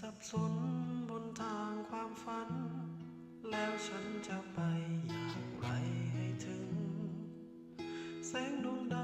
สับสนบนทางความฝัน แล้วฉันจะไปอย่างไรให้ถึง แสงดวงดาว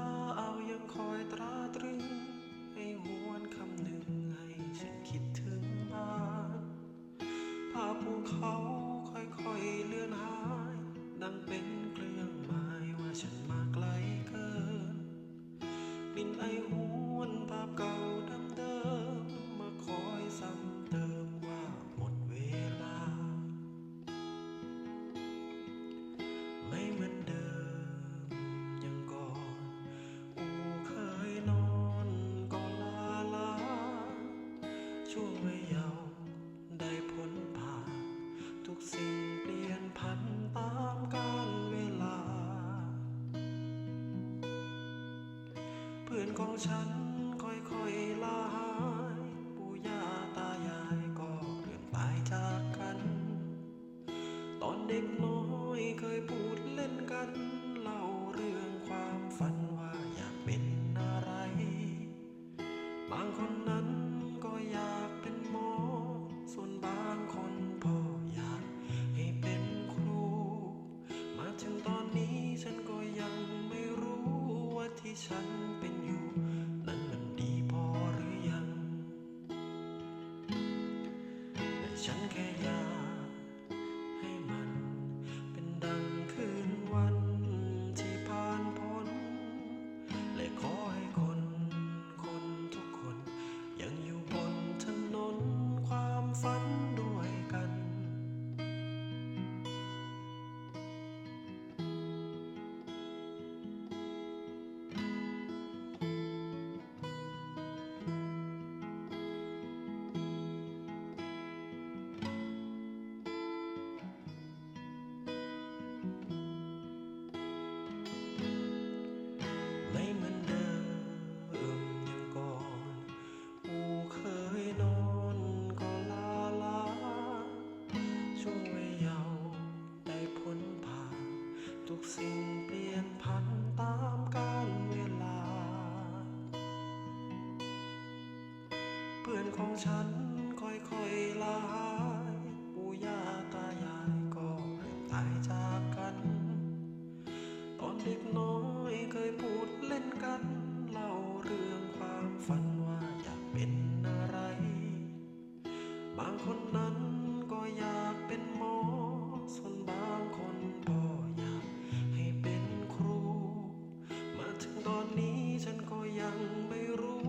ของฉันค่อยๆลาหายปู่ย่าตายายก็เรื่องตายจากกัน ตอนเด็กน้อยเคยพูดเล่นกัน เล่าเรื่องความฝันว่าอยากเป็นอะไร บางคนนั้นก็อยากเป็นหมอ ส่วนบางคนพ่ออยากให้เป็นครู มาถึงตอนนี้ฉันก็ยังไม่รู้ว่าที่ฉัน แต่ ของฉันค่อยๆลาหายปู่ย่าตายายก็เริ่มตายจากกัน ตอนเด็กน้อยเคยพูดเล่นกัน เล่าเรื่องความฝันว่าอยากเป็นอะไร บางคนนั้นก็อยากเป็นหมอ ส่วนบางคนพ่ออยากให้เป็นครู มาถึงตอนนี้ฉันก็ยังไม่รู้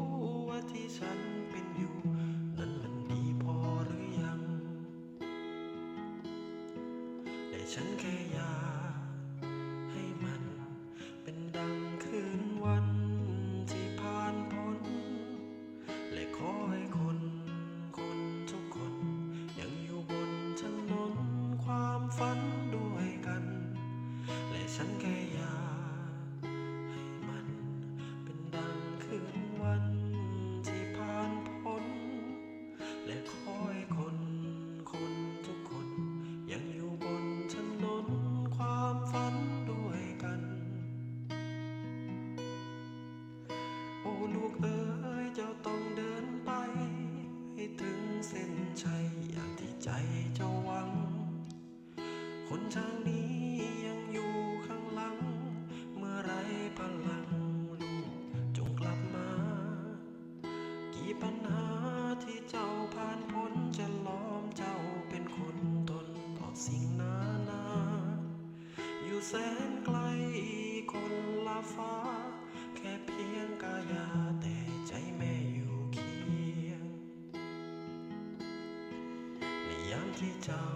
ว่าที่ฉัน ฉันแค่อยากให้มันเป็นดังคืนวันที่ผ่านพ้น และขอให้คนคนทุกคน ยังอยู่บนถนนความฝัน แสนไกลคนละฟ้า แค่เพียงกายาแต่ใจแม่อยู่เคียงในยามที่เจ้า